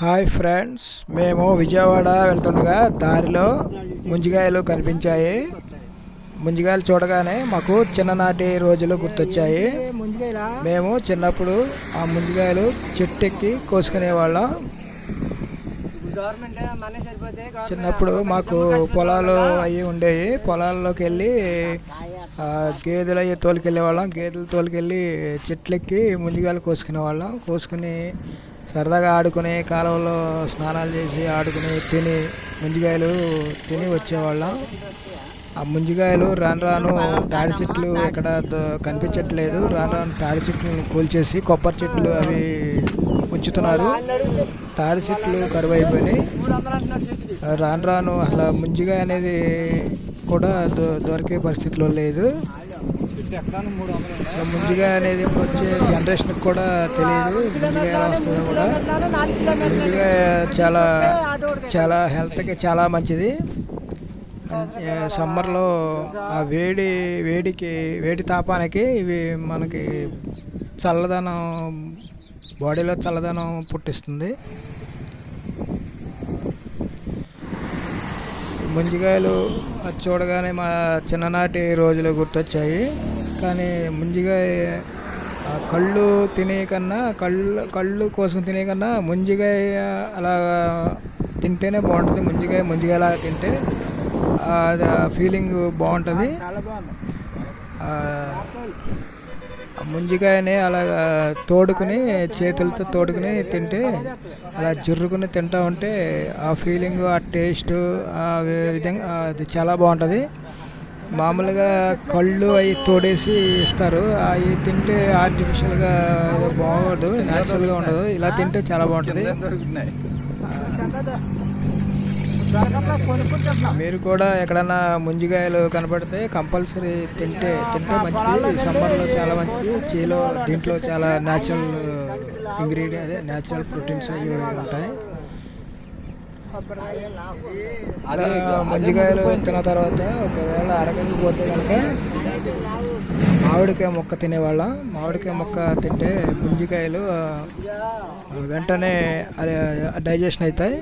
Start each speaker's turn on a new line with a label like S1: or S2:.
S1: Hi friends మేము విజయవాడ వెళ్తుండగా దారిలో ముంజికాయలు కనిపించాయి. ముంజికాయలు చూడగానే మాకు చిన్ననాటి రోజులు గుర్తొచ్చాయి. మేము చిన్నప్పుడు ఆ ముంజికాయలు చెట్టెక్కి కోసుకునేవాళ్ళం చిన్నప్పుడు మాకు పొలాలు అవి ఉండేవి. పొలాల్లోకి వెళ్ళి గేదెలు అవి తోలుకెళ్ళేవాళ్ళం గేదెలు తోలుకెళ్ళి చెట్లెక్కి ముంజికాయలు కోసుకునేవాళ్ళం కోసుకుని సరదాగా ఆడుకుని కాలువలో స్నానాలు చేసి ఆడుకుని తిని ముంజికాయలు తిని వచ్చేవాళ్ళం. ఆ ముంజికాయలు రాను రాను తాడి చెట్లు ఎక్కడ కనిపించట్లేదు. రాను రాను తాడి చెట్లను కూల్చేసి కొబ్బరి చెట్లు అవి ఉంచుతున్నారు. తాడి చెట్లు కరువు అయిపోయినాయి రాను రాను అసలు ముంజిగా అనేది కూడా దొ- దొరికే పరిస్థితిలో లేదు. ముందుగా అనేది వచ్చే జనరేషన్కి కూడా తెలియదు. ముందుగా ఎలా వస్తుందో కూడా. ముందుగా చాలా చాలా హెల్త్కి చాలా మంచిది. సమ్మర్లో ఆ వేడి వేడికి వేడి తాపానికి ఇవి మనకి చల్లదనం బాడీలో చల్లదనం పుట్టిస్తుంది. ముంజికాయలు అది చూడగానే మా చిన్ననాటి రోజులు గుర్తొచ్చాయి. కానీ ముంజికాయ కళ్ళు తినే కన్నా కళ్ళు కళ్ళు కోసుకుని తినే కన్నా ముంజికాయ అలా తింటేనే బాగుంటుంది. ముంజికాయ అలా తింటే ఫీలింగ్ బాగుంటుంది. ముంజికాయని అలా తోడుకుని చేతులతో తోడుకుని తింటే అలా జుర్రుకుని తింటా ఉంటే ఆ ఫీలింగ్ ఆ టేస్ట్ ఆ విధంగా అది చాలా బాగుంటుంది. మామూలుగా కళ్ళు అవి తోడేసి ఇస్తారు. అవి తింటే ఆర్టిఫిషియల్గా బాగోదు న్యాచురల్గా ఉండదు. ఇలా తింటే చాలా బాగుంటుంది. మీరు కూడా ఎక్కడన్నా ముంజికాయలు కనపడితే కంపల్సరీ తింటే తింటే మంచిది. సమ్మర్లో చాలా మంచిది. చీలో దీంట్లో చాలా న్యాచురల్ ఇంగ్రీడియంట్ అదే న్యాచురల్ ప్రోటీన్స్ అవి ఉంటాయి. అలా ముంజికాయలు తిన్న తర్వాత ఒకవేళ అరగకి పోతే కనుక మామిడికాయ మొక్క తినేవాళ్ళం. మామిడికాయ మొక్క తింటే ముంజికాయలు వెంటనే డైజెషన్ అవుతాయి.